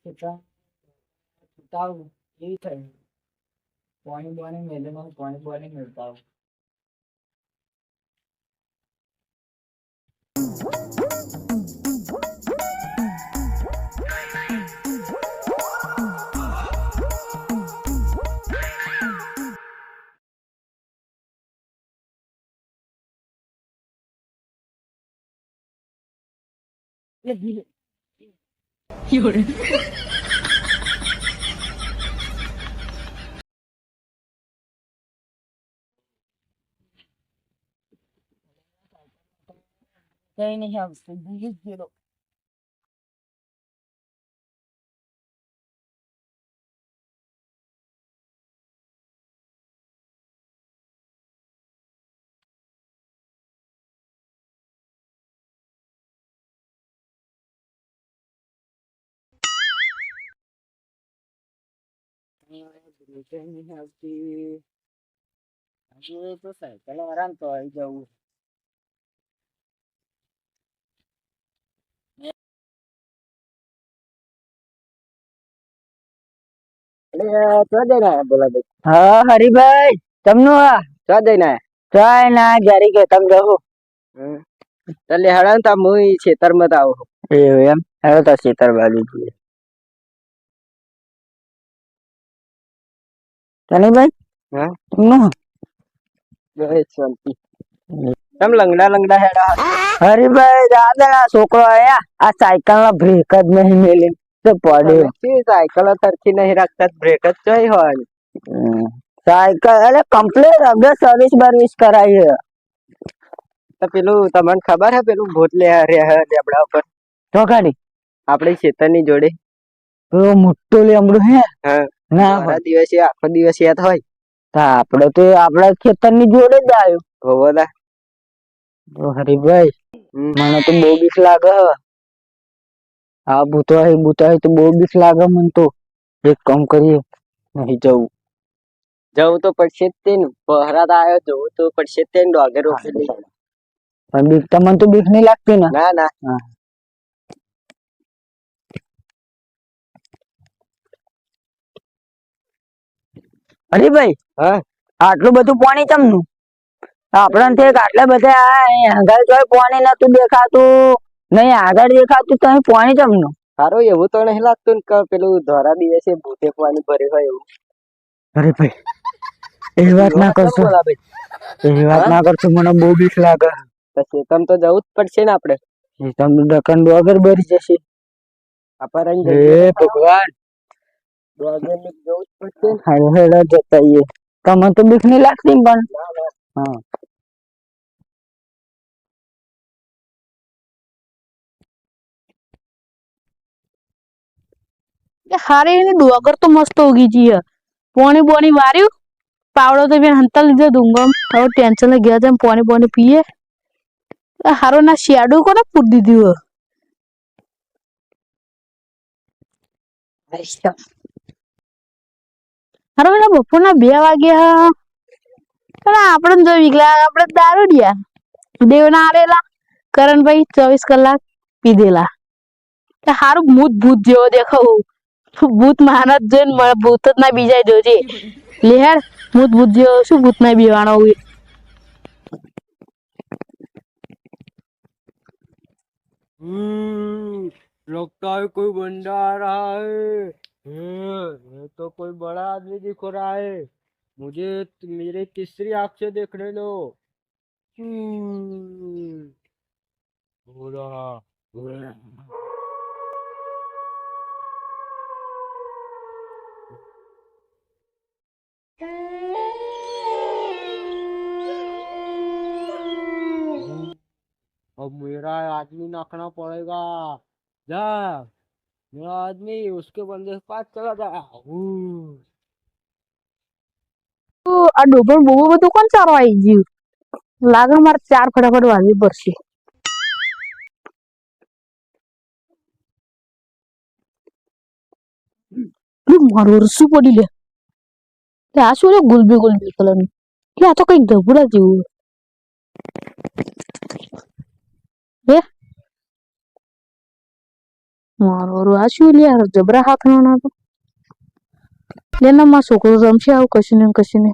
છૂટા- છૂટાવું એવી થઈ પાણી બાણી મેલેમાં પાણી બાણી મેળતા 夜。They only have some years, you know. આવતી હજુ તો સાયકલ વાળા તો આવી જવું હા હરિભાઈ તમનું ચા જઈને ચાય ના ઘેરી કે તમ રહો. ચાલે હળા તા મુઈ ખેતરમાં તો આવું. એવું એમ? હવે તો છેતર બાજુ જોઈએ તનીભાઈ હા? તમનું જય શાંતિ તમ લંગડા લંગડા હેડા હરિભાઈ દાદા છોકરો આયા આ સાયકલ ના બ્રેક જ નહીં મેલી તો પડ્યો તમે સાયકલ તરથી નહીં રાખતા બ્રેક જ જોઈ હોય. સાયકલ એટલે કમ્પ્લીટ હવે સર્વિસ બર્વિસ કરાવી છે તો પેલું તમને ખબર હે પેલું ભૂત લે રહ્યા હે લેબડા ઉપર તો ખાલી આપણી ખેતરની જોડે પેલો મોટો લેમડો હે હા ના દિવસે આખો દિવસ યાદ હોય? તો આપડે તો આપડા ખેતરની જોડે જ આવ્યો. તો હરિભાઈ મને તો બહુ બીક લાગે હે. આ ભૂતો હે ભૂતો હે તો બહુ બીક લાગે મને તો. એક કામ કરીએ નહીં જવું. જવું તો પડશે જ તે ને પહરાત આવ્યો જવું તો પડશે જ તે ને ડોગે રોકેલી પણ બીક તો મને તો બીક નહીં લાગતી ને? ના ના. હરિભાઈ હા? આટલું બધું પાણી ચમનું? આપણને આટલા બધા આગળ જોઈ પાણી નતું દેખાતું. નહીં આગળ દેખાતું તો પાણી ચમનું. સારું એવું તો નહીં લાગતું કે પેલું ધોરા દિવસે ભૂતે પાણી ભરે હોય એવું. અરે ભાઈ એ વાત ના કરશો. એ વાત ના કરશો મને બહુ બીક લાગે. પછી તમ તો જવું જ પડશે ને આપણે તમને ડકન આગળ ભરી જશે. હે ભગવાન. હેડો જતા આઈએ તમને તો બીક નહીં લાગતી ને પણ ના ના હા કે હારે એને ડોગર તો મસ્ત ઉગી જી પોણી બોણી વાર્યું પાવડો તો બેન હંતા લીધો ડુંગમ હવે ટેન્શન ગયા છે પોણી બોણી પીએ એ હારો ના શેડું કોને પૂર દીધું હે હારો એના બપોરના બે વાગ્યા પણ આપણે જો વિકલા આપણે દારૂ ડિયા દેવના આલેલા કરણભાઈ ચોવીસ કલાક પીધેલા કે હારું ભૂત ભૂત જેવો દેખાવું ભૂત મહારાજ જોઈને મને ભૂત જ ના બીજાય જોજે લેહર ભૂત ભૂત જેવો શું ભૂત ના બીવાણો હોય हम्म, लगता है कोई बंदा आ रहा है ये तो कोई बड़ा आदमी दिख रहा है। मुझे मेरे तीसरी आँख से देखने दो। हम्म। अब मेरा आदमी नाखना पड़ेगा। जा। मेरा आदमी उसके बंदे के पास चला जा हम्म। આ ડોબર બહુ બધું કોણ સારો આવી ગયું લાગે મારે ચાર ફટાફટ વાગવી પડશે ઈ મારું રસ્સું પડી લે તે આ શું રે ગુલબી ગુલબી કલરનું એટલે આ તો કઈક ધબુડા જેવું હે મારો શું લે જબરા હાથ નો ના તો લે ના મારો છોકરો રમશે આવું કશું ને કશું ને